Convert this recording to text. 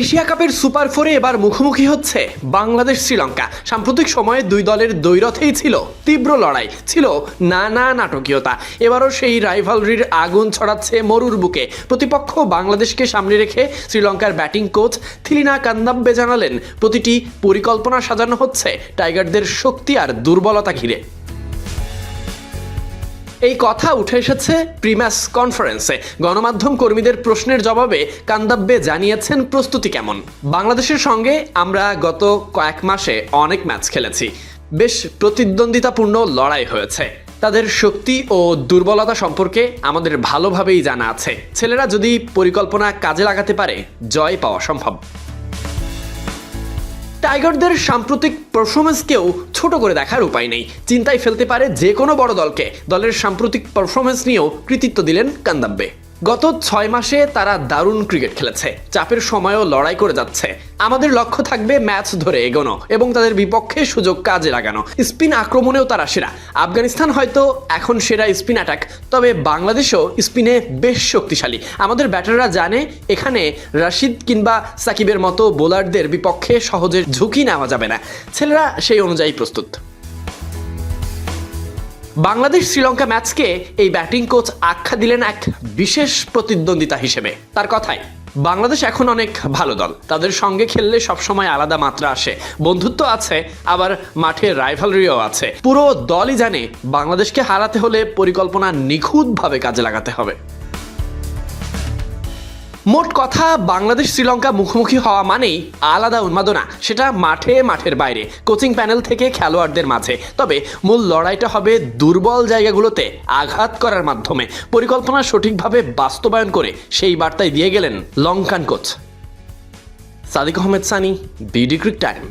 Asia কাপের super ফোরে এবার মুখোমুখি হচ্ছে বাংলাদেশ শ্রীলঙ্কা। সাম্প্রতিক সময়ে দুই দলের দ্বৈরথেই ছিল তীব্র লড়াই, ছিল নানা নাটকীয়তা। এবারও সেই রাইভালরির আগুন ছড়াচ্ছে মরুর বুকে। প্রতিপক্ষ বাংলাদেশকে সামনে রেখে শ্রীলঙ্কার ব্যাটিং কোচ থিলিনা কান্দাম্বে জানালেন, প্রতিটি পরিকল্পনা সাজানো হচ্ছে, টাইগারদের শক্তি আর দুর্বলতা ঘিরে। এই কথা উঠে এসেছে প্রিম্যাস কনফারেন্সে। গণমাধ্যম কর্মীদের প্রশ্নের জবাবে কান্দাব্বে জানিয়েছেন প্রস্তুতি কেমন। বাংলাদেশের সঙ্গে আমরা গত কয়েক মাসে অনেক ম্যাচ খেলেছি। বেশ প্রতিদ্বন্দ্বিতাপূর্ণ লড়াই হয়েছে। তাদের শক্তি ও দুর্বলতা সম্পর্কে আমাদের ভালোভাবেই জানা আছে। ছেলেরা যদি পরিকল্পনা কাজে লাগাতে পারে, জয় পাওয়া সম্ভব। টাইগারদের সাম্প্রতিক পারফরমেন্সকেও ছোট করে দেখার উপায় নেই। চিন্তায় ফেলতে পারে যে কোনো বড় দলকে। দলের সাম্প্রতিক পারফরমেন্স নিয়েও কৃতিত্ব দিলেন কান্দাব্বে। গত ছয় মাসে তারা দারুণ ক্রিকেট খেলেছে। চাপের সময়ও লড়াই করে যাচ্ছে। আমাদের লক্ষ্য থাকবে ম্যাচ ধরে এগোনো এবং তাদের বিপক্ষে সুযোগ কাজে লাগানো। স্পিন আক্রমণেও তারা সেরা। আফগানিস্তান হয়তো এখন সেরা স্পিন অ্যাটাক, তবে বাংলাদেশও স্পিনে বেশ শক্তিশালী। আমাদের ব্যাটাররা জানে, এখানে রাশিদ কিংবা সাকিবের মতো বোলারদের বিপক্ষে সহজে ঝুঁকি নেওয়া যাবে না। ছেলেরা সেই অনুযায়ী প্রস্তুত। বাংলাদেশ শ্রীলঙ্কা ম্যাচকে এই ব্যাটিং কোচ আখ্যা দিলেন এক বিশেষ প্রতিদ্বন্দ্বিতা হিসেবে। তার কথায় বাংলাদেশ এখন অনেক ভালো দল। তাদের সঙ্গে খেললে সবসময় আলাদা মাত্রা আসে। বন্ধুত্ব আছে, আবার মাঠে রাইভালরিও আছে। পুরো দলই জানে, বাংলাদেশকে হারাতে হলে পরিকল্পনা নিখুঁতভাবে কাজে লাগাতে হবে। মোট কথা, বাংলাদেশ, শ্রীলঙ্কা মুখোমুখি হওয়া মানেই আলাদা উন্মাদনা। সেটা মাঠে, মাঠের বাইরে, কোচিং প্যানেল থেকে খেলোয়াড়দের মাঝে। তবে মূল লড়াইটা হবে দুর্বল জায়গাগুলোতে আঘাত করার মাধ্যমে। পরিকল্পনা সঠিকভাবে বাস্তবায়ন করে সেই বার্তায় দিয়ে গেলেন Lankan coach. Sadik Ahmed Sunny, BD crick time.